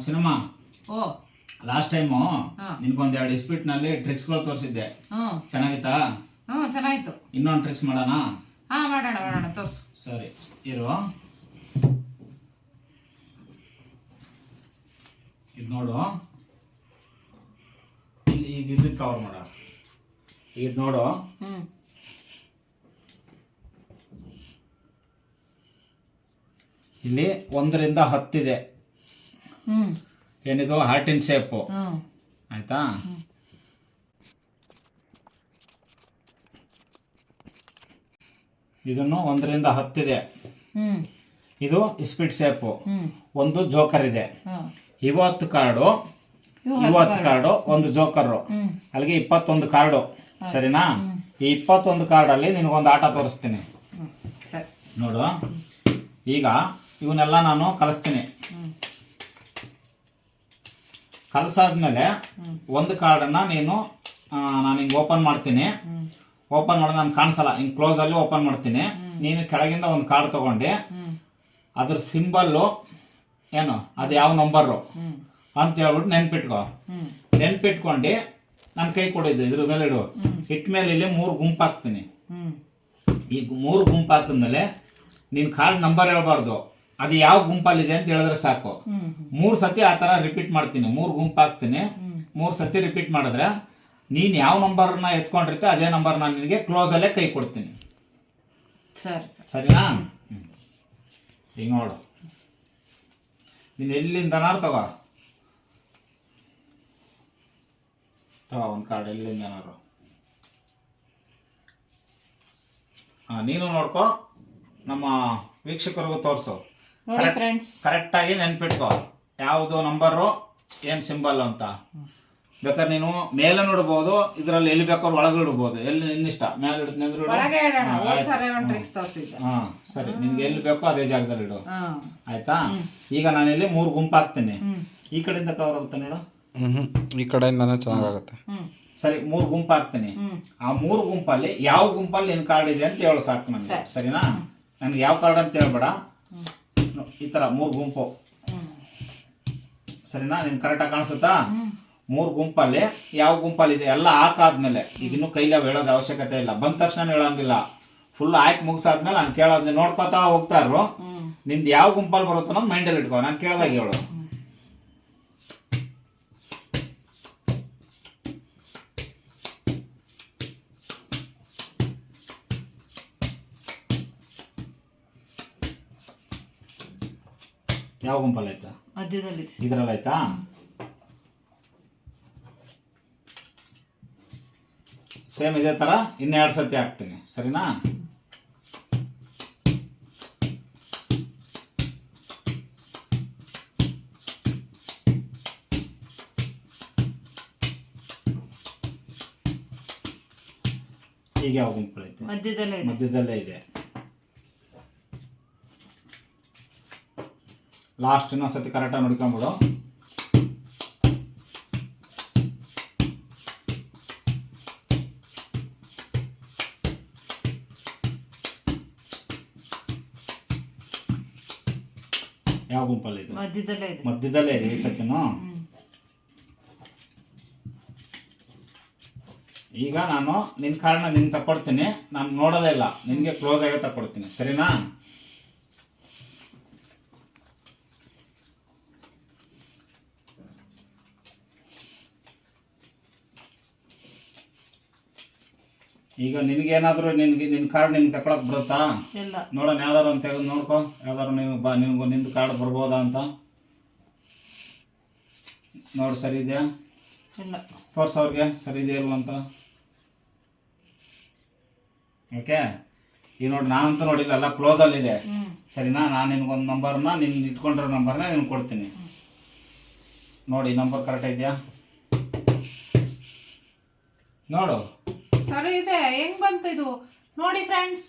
ಚಿನ್ನಮ್ಮ ಓ. Last time. ನಿನ್ಗೊಂದು ಎರಡು ಟ್ರಿಕ್ಸ್ಗಳು ತೋರಿಸಿದ್ದೆ. ಚೆನ್ನಾಗಿತ್ತಾ? ಹ್ಞೂ ಚೆನ್ನಾಗಿತ್ತು. ಇನ್ನೊಂದು ಟ್ರಿಕ್ಸ್ ಮಾಡೋಣ? ಹಾ ಮಾಡೋಣ ಮಾಡೋಣ ತೋರ್ಸು. ಸರಿ ಇರು. ಇದು ನೋಡು. ಇಲ್ಲಿ ಈಗ ಇದಕ್ಕೆ ಕವರ್ ಮಾಡ. ಈಗ ನೋಡು. ಇಲ್ಲಿ ಒಂದರಿಂದ ಹತ್ತಿದೆ. ಏನಿದು? ಹಾರ್ಟಿನ ಶೇಪು ಆಯ್ತಾ? ಇದನ್ನು ಒಂದರಿಂದ ಹತ್ತಿದೆ. ಇದು ಸ್ಪೀಡ್ ಶೇಪು ಒಂದು ಜೋಕರ್ ಇದೆ. ಇವತ್ತು ಕಾರ್ಡು ಇವತ್ತು ಕಾರ್ಡು ಒಂದು ಜೋಕರು ಅಲ್ಲಿಗೆ ಇಪ್ಪತ್ತೊಂದು ಕಾರ್ಡು ಸರಿನಾ? ಈ ಇಪ್ಪತ್ತೊಂದು ಕಾರ್ಡಲ್ಲಿ ನಿನಗೊಂದು ಆಟ ತೋರಿಸ್ತೀನಿ. ನೋಡು. ಈಗ ಇವನ್ನೆಲ್ಲ ನಾನು ಕಲಿಸ್ತೀನಿ. ಕಲಸಾದ್ಮೇಲೆ ಒಂದು ಕಾರ್ಡನ್ನು ನೀನು ನಾನು ಹಿಂಗೆ ಓಪನ್ ಮಾಡ್ತೀನಿ. ಓಪನ್ ಮಾಡೋದು ನಾನು ಕಾಣಿಸಲ್ಲ. ಹಿಂಗೆ ಕ್ಲೋಸಲ್ಲಿ ಓಪನ್ ಮಾಡ್ತೀನಿ. ನೀನು ಕೆಳಗಿಂದ ಒಂದು ಕಾರ್ಡ್ ತೊಗೊಂಡು. ಅದ್ರ ಸಿಂಬಲ್ಲು ಏನು? ಅದು ಯಾವ ನಂಬರು ಅಂತ ಹೇಳ್ಬಿಟ್ಟು ನೆನ್ಪಿಟ್ಕೊ. ನೆನ್ಪಿಟ್ಕೊಂಡು ನನ್ನ ಕೈ ಕೊಡಿದ್ದು ಇದ್ರ ಮೇಲೆ ಇಡು. ಇಟ್ಟ ಮೇಲೆ ಇಲ್ಲಿ ಮೂರು ಗುಂಪು ಹಾಕ್ತೀನಿ. ಈ ಮೂರು ಗುಂಪು ಹಾಕಿದ್ಮೇಲೆ ನಿನ್ನ ಕಾರ್ಡ್ ನಂಬರ್ ಹೇಳ್ಬಾರ್ದು. ಅದು ಯಾವ ಗುಂಪಲ್ಲಿದೆ ಅಂತ ಹೇಳಿದ್ರೆ ಸಾಕು. ಮೂರ್ ಸತಿ ಆ ತರ ರಿಪೀಟ್ ಮಾಡ್ತೀನಿ. ಮೂರು ಗುಂಪು ಹಾಕ್ತೀನಿ. ಮೂರು ಸತಿ ರಿಪೀಟ್ ಮಾಡಿದ್ರೆ ನೀನು ಯಾವ ನಂಬರ್ನ ಎತ್ಕೊಂಡಿರ್ತೀಯ ಅದೇ ನಂಬರ್ ನಾನು ನಿನಗೆ ಕ್ಲೋಸಲ್ಲೇ ಕೈ ಕೊಡ್ತೀನಿ. ಸರಿ ಸರಿ. ಸರಿನಾ? ಈಗ ನೋಡು. ನೀನು ಎಲ್ಲಿಂದನಾರು ತಗೋ. ತಗೋ ಒಂದು ಕಾರ್ಡ್ ಎಲ್ಲಿಂದನಾರು. ಹಾಂ ನೀನು ನೋಡ್ಕೋ. ನಮ್ಮ ವೀಕ್ಷಕರಿಗೂ ತೋರಿಸು. ನೋಡಿ ಫ್ರೆಂಡ್ಸ್ ಕರೆಕ್ಟಾಗಿ ನೆನ್ಪಿಟ್ಕೋ. ಯಾವುದು ನಂಬರು ಏನು ಸಿಂಬಲ್ ಅಂತ. ಬೇಕಾದ್ರೆ ನೀನು ಮೇಲೆ ನೋಡಬಹುದು ಇದರಲ್ಲಿ ಎಲ್ಲಿ ಬೇಕಾದ್ರೂ ಒಳಗೆ ಇಡ್ಬೋದು. ಎಲ್ಲಿ ನಿನ್ನಿಷ್ಟ? ಮೇಲೆ ಇಡ್ತೀನಿ. ಒಳಗೆ ಇಡೋಣ. ಹಾ, ಹೋದ್ ಸರಿ ಒಂದು ಟ್ರಿಕ್ಸ್ ತೋರಿಸಿದ್ದೆ. ಹಾ ಸರಿ. ನಿನ್ಗೆ ಎಲ್ಲಿ ಬೇಕೋ ಅದೇ ಜಾಗದಲ್ಲಿ ಇಡು. ಹಾಂ. ಆಯ್ತಾ? ಈಗ ನಾನಿಲ್ಲಿ ಮೂರು ಗುಂಪು ಹಾಕ್ತೀನಿ ಈ ಕಡೆಯಿಂದ ಕವರ್ ಆಗುತ್ತೆ ನೋಡು. ಹ್ಮ್ ಈ ಕಡೆಯಿಂದನೇ ಚೆನ್ನಾಗುತ್ತೆ ಸರಿ ಮೂರು ಗುಂಪು ಹಾಕ್ತೀನಿ ಆ ಮೂರು ಗುಂಪಲ್ಲಿ ಯಾವ ಗುಂಪಲ್ಲಿ ನಿನ್ ಕಾರ್ಡ್ ಇದೆ ಅಂತ ಹೇಳು ಸಾಕು ನನಗೆ. ಸರಿನಾ? ನನಗೆ ಯಾವ ಕಾರ್ಡ್ ಅಂತ ಹೇಳ್ಬೇಡ. ಈ ಥರ ಮೂರು ಗುಂಪು. ಸರಿನಾ? ನಿನ್ ಕರೆಕ್ಟಾಗಿ ಕಾಣಿಸುತ್ತಾ? ಮೂರು ಗುಂಪಲ್ಲಿ ಯಾವ ಗುಂಪಲ್ಲಿ ಇದೆ ಎಲ್ಲ ಹಾಕಾದ್ಮೇಲೆ ಈಗ ಇನ್ನೂ ಕೈಲ ಹೇಳೋದು ಅವಶ್ಯಕತೆ ಇಲ್ಲ. ಬಂದ ತಕ್ಷಣ ಹೇಳಂಗಿಲ್ಲ. ಫುಲ್ ಆಯ್ಕೆ ಮುಗಿಸಾದ್ಮೇಲೆ ನಾನು ಕೇಳೋದ್ನ ನೋಡ್ಕೋತಾ ಹೋಗ್ತಾ ಇರು ನಿಂದ ನಿಂದು ಯಾವ ಗುಂಪಲ್ಲಿ ಬರುತ್ತೋ ಅನ್ನೋದು ಮೈಂಡಲ್ಲಿ ಇಟ್ಕೋ. ನಾನು ಕೇಳ್ದಾಗ ಹೇಳು. ಯಾವ ಗುಂಪಲ್ಲಿ ಆಯ್ತಾ? ಮಧ್ಯದಲ್ಲಿ ಇದ್ರಲ್ಲಿ ಆಯ್ತಾ? ಸೇಮ್ ಇದೇ ಥರ ಇನ್ನೆರಡು ಸತಿ ಹಾಕ್ತೀನಿ. ಸರಿನಾ? ಈಗ ಯಾವ ಗುಂಪಲ್ಲಿ ಮಧ್ಯದಲ್ಲೇ ಮಧ್ಯದಲ್ಲೇ ಇದೆ. ಲಾಸ್ಟ್ ಇನ್ನೊಂದ್ಸತಿ ಕರೆಕ್ಟಾಗಿ ನೋಡ್ಕೊಂಬಿಡು ಯಾವ ಗುಂಪಲ್ಲಿ ಇದೆ? ಮಧ್ಯದಲ್ಲೇ ಇದೆ. ಮಧ್ಯದಲ್ಲೇ ಇದೆ ಈ ಸತಿನೂ ಈಗ ನಾನು ನಿನ್ನ ಕಾರಣ ನಿನ್ಗೆ ತಕೊಡ್ತೀನಿ. ನಾನು ನೋಡೋದೇ ಇಲ್ಲ. ನಿನಗೆ ಕ್ಲೋಸ್ ಆಗೇ ತಕೊಡ್ತೀನಿ. ಸರಿನಾ? ಈಗ ನಿನಗೇನಾದರೂ ನಿನ್ಗೆ ನಿನ್ನ ಕಾರ್ಡ್ ನಿನ್ಗೆ ತಕೊಳಕ್ ಬರುತ್ತಾ? ಇಲ್ಲ. ನೋಡೋಣ ಯಾವ್ದಾರು ಅಂತ ತೆಗೆದು ನೋಡ್ಕೊ. ಯಾವ್ದಾರು ನೀವು ಬಾ ನಿನ್ಗೂ ನಿಂದು ಕಾರ್ಡ್ ಬರ್ಬೋದಾ ಅಂತ. ನೋಡಿ ಸರಿ ಇದೆಯಾ? ಇಲ್ಲ. ತೋರ್ಸು ಅವ್ರಿಗೆ ಸರಿ ಇದೆಯಲ್ಲ ಅಂತ. ಓಕೆ ಈಗ ನೋಡಿ ನಾನಂತೂ ನೋಡಿಲ್ಲ ಎಲ್ಲ ಕ್ಲೋಸಲ್ಲಿದೆ ಸರಿನಾ? ನಾನು ನಿನ್ಗೊಂದು ನಂಬರ್ನ ನಿನ್ನ ಇಟ್ಕೊಂಡಿರೋ ನಂಬರ್ನ ನಿನ್ಗೆ ಕೊಡ್ತೀನಿ. ನೋಡಿ ನಂಬರ್ ಕರೆಕ್ಟ್ ಇದೆಯಾ ನೋಡು. ಸರಿ ಇದೆ. ಹೆಂಗ್ ಬಂತು ಇದು? ನೋಡಿ ಫ್ರೆಂಡ್ಸ್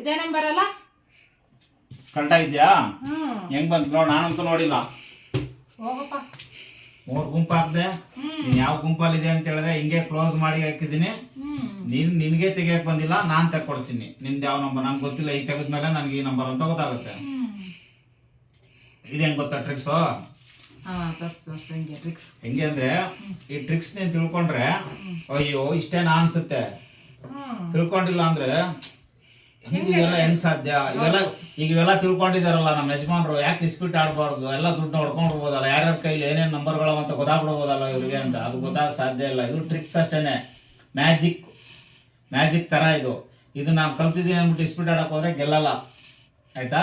ಇದೇ ನಂಬರ್ ಅಲ್ಲ? ಕಂಡ ಹ್ಮ್. ಹೆಂಗ್ ಬಂತು ನೋಡಿ ನಾನಂತೂ ನೋಡಿಲ್ಲ. ಹೋಗಪ್ಪ. ಮೂರು ಗುಂಪು ಹಾಕ್ದೆ ಯಾವ ಯಾವ ಗುಂಪಲ್ಲಿದೆ ಅಂತ ಹೇಳಿದೆ ಹಿಂಗೆ ಕ್ಲೋಸ್ ಮಾಡಿ ಹಾಕಿದೀನಿ ನೀನ್ ನಿನ್ಗೆ ತೆಗಿಯಕ್ಕೆ ಬಂದಿಲ್ಲ ನಾನು ತಗೊಡ್ತೀನಿ ನಿಂದು ಯಾವ ನಂಬರ್ ನಂಗೆ ಗೊತ್ತಿಲ್ಲ ಈ ತೆಗೆದ್ಮೇಲೆ ನನ್ಗೆ ಈ ನಂಬರ್ ಅಂತ ಗೊತ್ತಾಗುತ್ತೆ. ಇದೇನ್ ಇದು ಹೆಂಗ್ ಗೊತ್ತಾ ಟ್ರಿಕ್ಸು ಹಿಂಗೆ ಅಂದ್ರೆ ಈ ಟ್ರಿಕ್ಸ್ ನೀನ್ ತಿಳ್ಕೊಂಡ್ರೆ ಅಯ್ಯೋ ಇಷ್ಟೇನಾ ಅನ್ಸುತ್ತೆ? ತಿಳ್ಕೊಂಡಿಲ್ಲ ಅಂದ್ರೆ ಹೆಂಗ್ ಇದೆಲ್ಲ ಹೆಂಗ್ ಸಾಧ್ಯ? ಇವೆಲ್ಲ ಈಗ ಇವೆಲ್ಲ ತಿಳ್ಕೊಂಡಿದಾರಲ್ಲ ನಮ್ಮ ಯಜಮಾನ್ರು ಯಾಕೆ ಇಸ್ಪಿಟ್ ಆಡಬಾರ್ದು? ಎಲ್ಲ ದುಡ್ಡು ಹೊಡ್ಕೊಂಡು ಹೋಗ್ಬೋದಲ್ಲ? ಯಾರ್ಯಾರ ಕೈಲಿ ಏನೇನು ನಂಬರ್ಗಳು ಅಂತ ಗೊತ್ತಾಗ್ಬಿಡ್ಬೋದಲ್ಲ ಇವ್ರಿಗೆ ಅಂತ? ಅದು ಗೊತ್ತಾಗ ಸಾಧ್ಯ ಇಲ್ಲ. ಇದು ಟ್ರಿಕ್ಸ್ ಅಷ್ಟೇನೆ. ಮ್ಯಾಜಿಕ್ ಮ್ಯಾಜಿಕ್ ತರ ಇದು. ಇದು ನಾನು ಕಲ್ತಿದ್ದೀನಿ ಅಂದ್ಬಿಟ್ಟು ಇಸ್ಪಿಟ್ ಆಡಕ್ ಹೋದ್ರೆ ಗೆಲ್ಲಲ್ಲ. ಆಯ್ತಾ?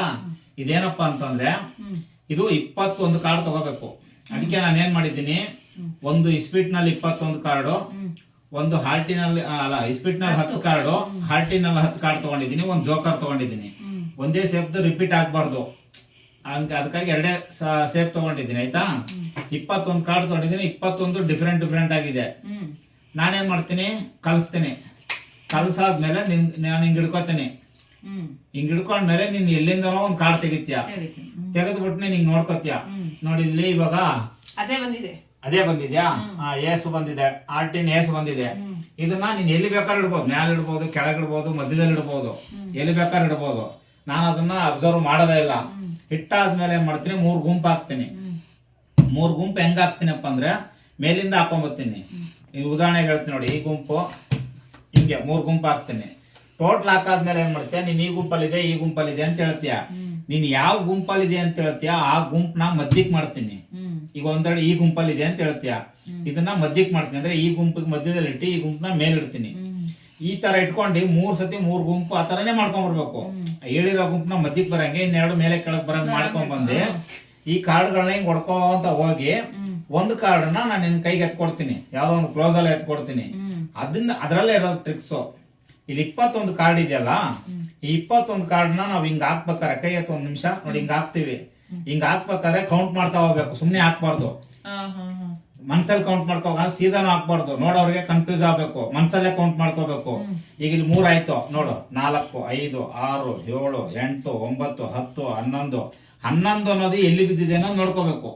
ಇದೇನಪ್ಪ ಅಂತಂದ್ರೆ ಇದು ಇಪ್ಪತ್ತೊಂದು ಕಾರ್ಡ್ ತಗೋಬೇಕು. ಅದಕ್ಕೆ ನಾನು ಏನ್ ಮಾಡಿದ್ದೀನಿ? ಒಂದು ಇಸ್ಪೀಟ್ನಲ್ಲಿ ಇಪ್ಪತ್ತೊಂದು ಕಾರ್ಡು ಒಂದು ಹಾರ್ಟಿನಲ್ಲಿ ಅಲ್ಲ ಇಸ್ಪೀಟ್ನಲ್ಲಿ ಹತ್ತು. ಕಾರ್ಡು ಹಾರ್ಟಿನಲ್ಲಿ ಹತ್ತು ಕಾರ್ಡ್ ತಗೊಂಡಿದ್ದೀನಿ ಒಂದು ಜೋಕರ್ ತಗೊಂಡಿದ್ದೀನಿ. ಒಂದೇ ಸೇಫ್ದು ರಿಪೀಟ್ ಆಗ್ಬಾರ್ದು. ಅದಕ್ಕೆ ಅದಕ್ಕಾಗಿ ಎರಡೇ ಸೇಫ್ ತಗೊಂಡಿದ್ದೀನಿ ಆಯ್ತಾ? ಇಪ್ಪತ್ತೊಂದು ಕಾರ್ಡ್ ತಗೊಂಡಿದ್ದೀನಿ ಇಪ್ಪತ್ತೊಂದು ಡಿಫ್ರೆಂಟ್ ಡಿಫ್ರೆಂಟ್ ಆಗಿದೆ. ನಾನೇನ್ ಮಾಡ್ತೀನಿ? ಕಲಿಸ್ತೀನಿ. ಕಲಸಾದ್ಮೇಲೆ ನಿನ್ ನಾನು ಹಿಂಗೆ ಹಿಡ್ಕೋತೀನಿ. ಹ್ಮ್. ಹಿಡ್ಕೊಂಡ್ ಮೇಲೆ ನೀನ್ ಎಲ್ಲಿಂದನೋ ಒಂದು ಕಾರ್ಡ್ ತೆಗಿತ್ಯಾ? ತೆಗೆದು. ತೆಗೆದ್ಬಿಟ್ಟು ನೀನ್ ನೋಡಿದ್ಲಿ ನೋಡಿ ಇಲ್ಲಿ ಇವಾಗ ಅದೇ ಬಂದಿದೆ. ಅದೇ ಬಂದಿದ್ಯಾ? ಆ ಏಸು ಬಂದಿದೆ. ಆರ್ಟಿನ್ ಏಸು ಬಂದಿದೆ. ಇದನ್ನ ನೀನ್ ಎಲ್ಲಿ ಬೇಕಾದ್ರೂ ಇಡ್ಬೋದು. ಮ್ಯಾಲ ಇಡ್ಬೋದು ಕೆಳಗೆ ಇಡ್ಬೋದು ಮಧ್ಯದಲ್ಲಿ ಇಡ್ಬೋದು. ಎಲ್ಲಿ ಬೇಕಾದ್ರೂ ಇಡ್ಬೋದು. ನಾನು ಅದನ್ನ ಅಬ್ಸರ್ವ್ ಮಾಡೋದೇ ಇಲ್ಲ. ಇಟ್ಟಾದ್ಮೇಲೆ ಏನ್ ಮಾಡ್ತೀನಿ? ಮೂರ್ ಗುಂಪು ಹಾಕ್ತೀನಿ. ಮೂರ್ ಗುಂಪು ಹೆಂಗ್ ಹಾಕ್ತೀನಪ್ಪ ಅಂದ್ರೆ ಮೇಲಿಂದ ಹಾಕೊಂಬರ್ತೀನಿ ಈ ಉದಾಹರಣೆಗೆ ಹೇಳ್ತೀನಿ ನೋಡಿ ಈ ಗುಂಪು ಹಿಂಗೆ ಮೂರ್ ಗುಂಪು ಹಾಕ್ತೀನಿ. ಟೋಟಲ್ ಹಾಕಾದ್ಮೇಲೆ ಏನ್ ಮಾಡ್ತೀಯ? ನೀನ್ ಈ ಗುಂಪಲ್ಲಿದೆ ಈ ಗುಂಪಲ್ಲಿದೆ ಅಂತ ಹೇಳ್ತೀಯ. ನೀನ್ ಯಾವ ಗುಂಪಲ್ಲಿದೆ ಅಂತ ಹೇಳ್ತೀಯ ಆ ಗುಂಪನ್ನ ಮದ್ಯಕ್ ಮಾಡ್ತೀನಿ. ಈಗ ಒಂದೆರಡು ಈ ಗುಂಪಲ್ಲಿದೆ ಅಂತ ಹೇಳ್ತೀಯ. ಇದನ್ನ ಮದ್ಯಕ್ ಮಾಡ್ತೀನಿ. ಅಂದ್ರೆ ಈ ಗುಂಪಿಗೆ ಮಧ್ಯದಲ್ಲಿ ಇಟ್ಟು ಈ ಗುಂಪನ್ನ ಮೇಲಿಡ್ತೀನಿ. ಈ ತರ ಇಟ್ಕೊಂಡು ಮೂರ್ ಸತಿ ಮೂರ್ ಗುಂಪು ಆ ತರನೇ ಮಾಡ್ಕೊಂಡ್ ಬರ್ಬೇಕು ಹೇಳಿರೋ ಗುಂಪನ್ನ ಮದ್ಯಕ್ ಬರಂಗೆ ಇನ್ನೆರಡು ಮೇಲೆ ಕೆಳಗ್ ಬರಂಗ್ ಮಾಡ್ಕೊಂಡ್ ಬಂದೆ ಈ ಕಾರ್ಡ್ಗಳನ್ನ ಹಿಂಗ್ ಹೊಡ್ಕೊಂತ ಹೋಗಿ ಒಂದ್ ಒಂದು ಕಾರ್ಡ್ನ ನಾನು ನಿನ್ ಕೈಗೆ ಎತ್ಕೊಡ್ತೀನಿ. ಯಾವ್ದೋ ಒಂದು ಕ್ಲೋಸ್ ಅಲ್ಲಿ ಎತ್ಕೊಡ್ತೀನಿ ಅದನ್ನ ಅದರಲ್ಲೇ ಇರೋದು ಟ್ರಿಕ್ಸ್ ಇಲ್ಲಿ ಇಪ್ಪತ್ತೊಂದು ಕಾರ್ಡ್ ಇದೆಯಲ್ಲ? ಈ ಇಪ್ಪತ್ತೊಂದು ಕಾರ್ಡ್ನ ನಾವ್ ಹಿಂಗ್ ಹಾಕ್ಬೇಕಾರೆ ಕೈ ಎತ್ತ ಒಂದ್ ನಿಮಿಷ ನೋಡಿ ಹಿಂಗ್ ಹಾಕ್ತಿವಿ. ಹಿಂಗ್ ಹಾಕ್ಬೇಕಾದ್ರೆ ಕೌಂಟ್ ಮಾಡ್ತಾ ಹೋಗ್ಬೇಕು ಸುಮ್ನೆ ಹಾಕ್ಬಾರ್ದು. ಮನ್ಸಲ್ಲಿ ಕೌಂಟ್ ಮಾಡ್ಕೋವಾಗ ಸೀದಾನು ಹಾಕ್ಬಾರ್ದು. ನೋಡೋರಿಗೆ ಕನ್ಫ್ಯೂಸ್ ಆಗ್ಬೇಕು. ಮನ್ಸಲ್ಲೇ ಕೌಂಟ್ ಮಾಡ್ಕೋಬೇಕು. ಈಗ ಇಲ್ಲಿ ಮೂರ್ ಆಯ್ತು. ನೋಡು ನಾಲ್ಕು ಐದು ಆರು ಏಳು ಎಂಟು ಒಂಬತ್ತು ಹತ್ತು ಹನ್ನೊಂದು. ಹನ್ನೊಂದು ಅನ್ನೋದು ಎಲ್ಲಿ ಬಿದ್ದಿದೆ ಅನ್ನೋದು ನೋಡ್ಕೋಬೇಕು.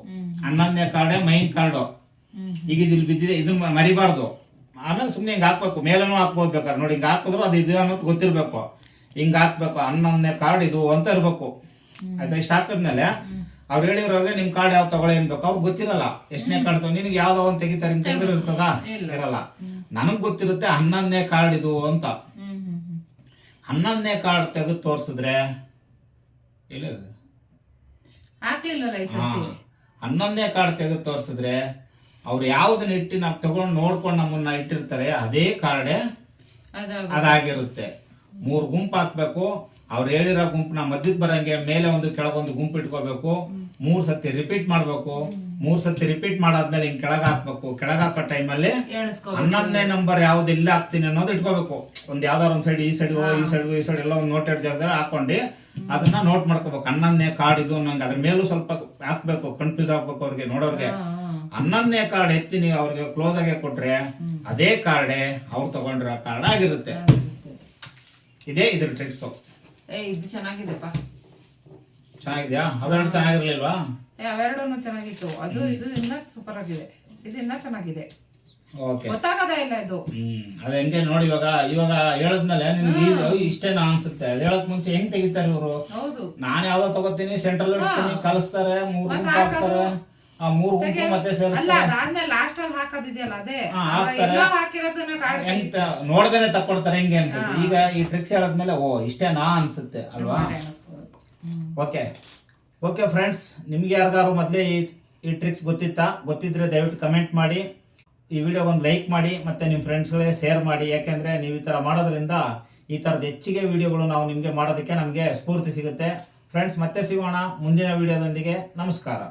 ಹನ್ನೊಂದನೇ ಕಾರ್ಡೆ ಮೈನ್ ಕಾರ್ಡು ಈಗ ಇಲ್ಲಿ ಬಿದ್ದಿದೆ ಇದನ್ನ ಮರಿಬಾರ್ದು. ಆಮೇಲೆ ಸುಮ್ಮನೆ ಹಿಂಗೆ ಹಾಕ್ಬೇಕು. ಮೇಲೂ ಹಾಕ್ಬೋದು ಬೇಕಾದ್ರೆ. ನೋಡಿ ಹಿಂಗೆ ಹಾಕಿದ್ರು ಅದು ಇದು ಅನ್ನೋದು ಗೊತ್ತಿರಬೇಕು. ಹಿಂಗೆ ಹಾಕ್ಬೇಕು. ಹನ್ನೊಂದನೇ ಕಾರ್ಡ್ ಇದು ಅಂತ ಇರಬೇಕು. ಆಯ್ತಾ? ಇಷ್ಟು ಹಾಕಿದ್ಮೇಲೆ ಅವ್ರು ಹೇಳಿರೋರಿಗೆ ನಿಮ್ ಕಾರ್ಡ್ ಯಾವ್ದು ತಗೊಳ್ಳಿ ಅನ್ಬೇಕು. ಅವ್ರಿಗೆ ಗೊತ್ತಿರಲ್ಲ. ಎಷ್ಟನೇ ಕಾರ್ಡ್ ತಗೊಂಡು ನಿನಗೆ ಯಾವ್ದೋ ಒಂದು ತೆಗಿತಾರೆ ಅಂತ ಇರ್ತದ? ಇರಲ್ಲ. ನನಗ್ ಗೊತ್ತಿರುತ್ತೆ ಹನ್ನೊಂದನೇ ಕಾರ್ಡ್ ಇದು ಅಂತ. ಹನ್ನೊಂದನೇ ಕಾರ್ಡ್ ತೆಗೆದು ತೋರಿಸಿದ್ರೆ ಹನ್ನೊಂದನೇ ಕಾರ್ಡ್ ತೆಗೆದು ತೋರಿಸಿದ್ರೆ ಅವ್ರು ಯಾವ್ದನ್ನ ಇಟ್ಟು ನಾವು ತಗೊಂಡು ನೋಡ್ಕೊಂಡು ನಮ್ಮನ್ನ ಇಟ್ಟಿರ್ತಾರೆ ಅದೇ ಕಾರ್ಡ್ ಅದಾಗಿರುತ್ತೆ. ಮೂರ್ ಗುಂಪು ಹಾಕ್ಬೇಕು ಅವ್ರು ಹೇಳಿರೋ ಗುಂಪನ್ನ ಮಧ್ಯಕ್ಕೆ ಬರಂಗೆ ಮೇಲೆ ಒಂದು ಕೆಳಗೊಂದು ಗುಂಪು ಇಟ್ಕೋಬೇಕು. ಮೂರ್ ಸತಿ ರಿಪೀಟ್ ಮಾಡ್ಬೇಕು. ಮೂರ್ ಸತಿ ರಿಪೀಟ್ ಮಾಡಾದ್ಮೇಲೆ ಹಿಂಗ್ ಕೆಳಗ ಹಾಕ್ಬೇಕು. ಕೆಳಗ ಹಾಕೋ ಟೈಮಲ್ಲಿ ಅಲ್ಲಿ ಹನ್ನೊಂದನೇ ನಂಬರ್ ಯಾವ್ದು ಇಲ್ಲ ಹಾಕ್ತೀನಿ ಅನ್ನೋದು ಇಟ್ಕೋಬೇಕು. ಒಂದ್ ಯಾವ್ದಾರ ಒಂದ್ ಸೈಡ್ ಈ ಸೈಡ್ ಈ ಸೈಡ್ ಈ ಸೈಡ್ ಎಲ್ಲ ಒಂದು ನೋಟ್ ಜಾಗದಲ್ಲಿ ಹಾಕೊಂಡು ಅದನ್ನ ನೋಟ್ ಮಾಡ್ಕೋಬೇಕು. ಹನ್ನೊಂದನೇ ಕಾರ್ಡ್ ಇದು ನಂಗೆ ಅದ್ರ ಮೇಲೂ ಸ್ವಲ್ಪ ಹಾಕ್ಬೇಕು ಕನ್ಫ್ಯೂಸ್ ಆಗ್ಬೇಕು ಅವ್ರಿಗೆ ನೋಡೋರ್ಗೆ. ಹನ್ನೊಂದನೇ ಕಾರ್ಡ್ ಎತ್ತಿ ನೀವು ಅವ್ರಿಗೆ ಕ್ಲೋಸ್ ಆಗಿ ಕೊಟ್ರೆ ಅದೇ ಕಾರ್ಡೆ ಅವ್ರು ತಗೊಂಡಿರೋ ಕಾರ್ಡ್ ಆಗಿರುತ್ತೆ. ಇದೇ ಇದ್ರ ಟ್ರಿಕ್ಸ್ ಏ ಇದು ಚೆನ್ನಾಗಿದೆಪ್ಪ. ಚೆನ್ನಾಗಿದ್ಯಾ? ಅವೆರಡು ಚೆನ್ನಾಗಿರ್ಲಿಲ್ವಾ? ಏ ಅವೆರಡೂ ಚೆನ್ನಾಗಿತ್ತು. ಅದು ಇದು ಇನ್ನ ಸೂಪರ್ ಆಗಿದೆ. ಇದು ಇನ್ನ ಚೆನ್ನಾಗಿದೆ. ಓಕೆ ಗೊತ್ತಾಗದೇ ಇಲ್ಲ ಇದು. ಹ್ಮ್. ಅದ ಹೆಂಗೆ ನೋಡಿ ಇವಾಗ ಇವಾಗ ಹೇಳದ್ಮೇಲೆ ನಿನ್ಗೆ ಇದು ಇಷ್ಟೇನಾ ಅನ್ಸುತ್ತೆ. ಅದ್ ಹೇಳಕ್ ಮುಂಚೆ ಹೆಂಗ್ ತೆಗಿತಾರೆ ಇವರು? ಹೌದು. ನಾನ್ ಯಾವ್ದೋ ತಗೋತೀನಿ ಸೆಂಟ್ರಲ್ ಇಡ್ತೀನಿ ಕಲಿಸ್ತಾರೆ ಮೂರ್ ಗುಂಪು ಹಾಕ್ತಾರೆ. ಆ ಮೂರು ಗುಂಪು ಮತ್ತೆ ಅಲ್ಲ ಸೇರಿಸ್ತಾರೆ ಅದಾದ್ಮೇಲೆ ಲಾಸ್ಟ್ ಅಲ್ಲಿ ಹಾಕೋದಿದೆಯಲ್ಲ ಅದೇ? ಹಾ, ಹಾಕ್ತಾರೆ. ಎಲ್ಲೋ ಹಾಕಿರೋದನ್ನ ಕಾರ್ಡ್ ಹೆಂಗ್ ತ- ನೋಡ್ದೇನೆ ತಕ್ಕೊಡ್ತಾರೆ ಹೆಂಗೆ ಅನ್ಸುತ್ತೆ. ಈಗ ಈ ಟ್ರಿಕ್ಸ್ ಹೇಳದ್ಮೇಲೆ ಓ ಇಷ್ಟೇನಾ ಅನ್ಸುತ್ತೆ ಅಲ್ವಾ? ಓಕೆ. ಓಕೆ ಫ್ರೆಂಡ್ಸ್ ನಿಮ್ಗೆ ಯಾರಿಗಾರು ಮೊದಲೇ ಈ ಈ ಟ್ರಿಕ್ಸ್ ಗೊತ್ತಿತ್ತಾ? ಗೊತ್ತಿದ್ರೆ ದಯವಿಟ್ಟು ಕಮೆಂಟ್ ಮಾಡಿ. ಈ ವಿಡಿಯೋ ಒಂದು ಲೈಕ್ ಮಾಡಿ ಮತ್ತೆ ನಿಮ್ಮ ಫ್ರೆಂಡ್ಸ್ಗಳೇ ಶೇರ್ ಮಾಡಿ. ಯಾಕೆಂದರೆ ನೀವು ಈ ಥರ ಮಾಡೋದ್ರಿಂದ ಈ ಥರದ ಹೆಚ್ಚಿಗೆ ವಿಡಿಯೋಗಳು ನಾವು ನಿಮಗೆ ಮಾಡೋದಕ್ಕೆ ನಮಗೆ ಸ್ಫೂರ್ತಿ ಸಿಗುತ್ತೆ. ಫ್ರೆಂಡ್ಸ್ ಮತ್ತೆ ಸಿಗೋಣ ಮುಂದಿನ ವಿಡಿಯೋದೊಂದಿಗೆ ನಮಸ್ಕಾರ.